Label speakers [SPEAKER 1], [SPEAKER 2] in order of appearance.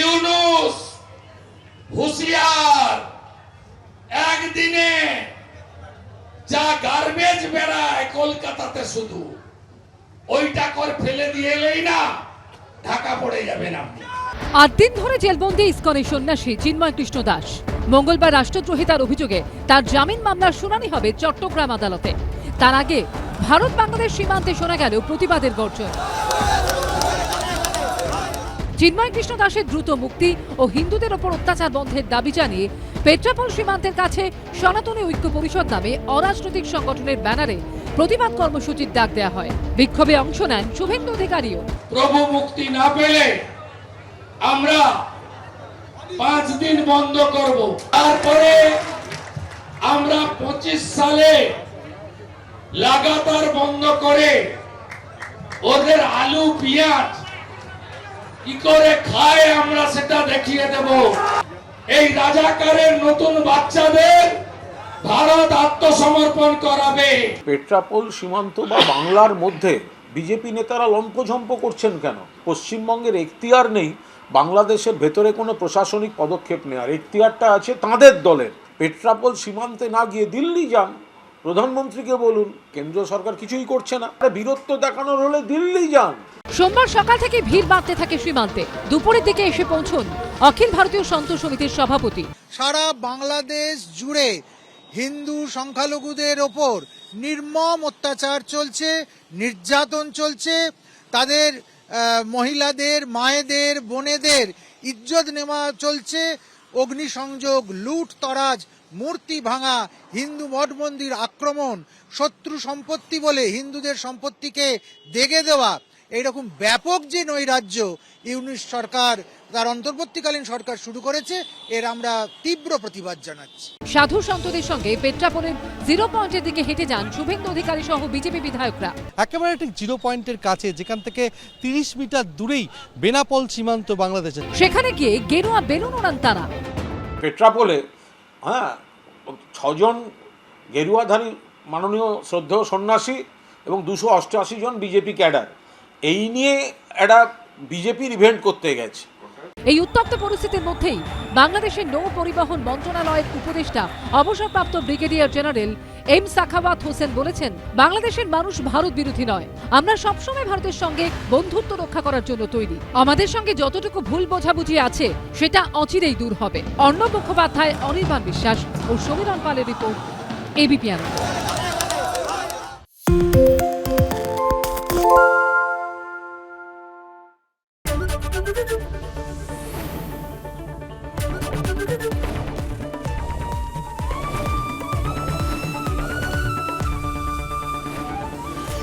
[SPEAKER 1] ইউনুস, হুঁশিয়ার, একদিনে যা গার্বেজ বেড়ায় কলকাতাতে শুধু, ওইটা কর ফেলে দিয়ে এলেই না, ঢাকা পড়ে যাবেন আপনি।
[SPEAKER 2] আট দিন ধরে জেলবন্দি ইস্কনের সন্ন্যাসী চিন্ময় কৃষ্ণ দাস, মঙ্গলবার রাষ্ট্রদ্রোহিতার অভিযোগে তার জামিন মামলার শুনানি হবে চট্টগ্রাম আদালতে। তার আগে ভারত বাংলাদেশ সীমান্তে শোনা গেল প্রতিবাদের গর্জন চিন্ময় কৃষ্ণ দাসের দ্রুত মুক্তি ও হিন্দুদের ওপর অত্যাচার বন্ধের দাবি জানিয়ে পেট্রাপোল সীমান্তের কাছে সনাতনী ঐক্য পরিষদ নামে অরাজনৈতিক সংগঠনের ব্যানারে প্রতিবাদ কর্মসূচির ডাক দেওয়া হয়। বিক্ষোভে অংশ নেন শুভেন্দু অধিকারীও।
[SPEAKER 1] প্রভু মুক্তি না পেলে আমরা পাঁচ দিন বন্ধ করব। তারপরে আমরা পঁচিশ সালে লাগাতার বন্ধ করে ওদের আলু, পেঁয়াজ কি করে খায় আমরা সেটা দেখিয়ে দেব। এই রাজাকারের নতুন বাচ্চাদের ভারত আত্মসমর্পণ করাবে।
[SPEAKER 3] পেট্রাপোল, সীমান্ত বা বাংলার মধ্যে বিজেপি নেতারা লম্পঝম্প করছেন কেন? পশ্চিমবঙ্গের এখতিয়ার নেই, বাংলাদেশের ভেতরে কোনো প্রশাসনিক পদক্ষেপ নেওয়ার এখতিয়ারটা আছে তাঁদের দলের। পেট্রাপোল সীমান্তে না গিয়ে দিল্লি যান। প্রধানমন্ত্রীকে বলুন কেন্দ্র সরকার কিছুই করছে না। আরে বীরত্ব দেখানোর হলে দিল্লি যান।
[SPEAKER 2] সোমবার সকাল থেকে ভিড় বাড়তে থাকে সীমান্তে। দুপুরের দিকে এসে পৌঁছন অখিল ভারতীয় সন্ত সমিতির সভাপতি।
[SPEAKER 4] সারা বাংলাদেশ জুড়ে হিন্দু সংখ্যালঘুদের ওপর নির্মম অত্যাচার চলছে নির্যাতন চলছে। তাদের মহিলাদের মায়েদের বোনেদের ইজ্জত নেওয়া চলছে। অগ্নিসংযোগ, লুট, তরাজ, মূর্তি ভাঙা, হিন্দু মঠ মন্দির আক্রমণ, শত্রু সম্পত্তি বলে হিন্দুদের সম্পত্তিকে দেগে দেওয়া, এইরকম ব্যাপক যে নৈরাজ্য, ইউনিশ সরকার তার অন্তর্বর্তীকালীন সরকার শুরু করেছে এর আমরা তীব্র প্রতিবাদ জানাচ্ছি।
[SPEAKER 2] সাধু সন্তদের সঙ্গে পেট্রাপোলের জিরো পয়েন্টের দিকে হেঁটে যান শুভেন্দু অধিকারী সহ বিজেপি বিধায়করা।
[SPEAKER 5] একেবারে ঠিক জিরো পয়েন্টের কাছে যেখান থেকে তিরিশ মিটার দূরেই বেনাপোল সীমান্ত বাংলাদেশের
[SPEAKER 2] সেখানে গিয়ে গেরুয়া বেলুন ওড়ান তারা।
[SPEAKER 3] পেট্রাপোলে হ্যাঁ ছজন গেরুয়াধারী মাননীয় শ্রদ্ধেয় সন্ন্যাসী এবং দুশো অষ্টআশি জন বিজেপি ক্যাডার। এই নিয়ে একটা বিজেপির ইভেন্ট করতে গেছে।
[SPEAKER 2] এই উত্তপ্ত পরিস্থিতির মধ্যেই বাংলাদেশের নৌ পরিবহন মন্ত্রণালয়ের উপদেষ্টা, অবসরপ্রাপ্ত brigadier general M Sakhawat Hossain বলেছেন, বাংলাদেশের মানুষ ভারত বিরোধী নয়। আমরা সবসময় ভারতের সঙ্গে বন্ধুত্ব রক্ষা করার জন্য তৈরি। আমাদের সঙ্গে যতটুকু ভুল বোঝাবুঝি আছে, সেটা অচিরেই দূর হবে। অর্ণব মুখোপাধ্যায়, অনির্বাণ বিশ্বাস ও সমীরণ পালের report ABP Ananda.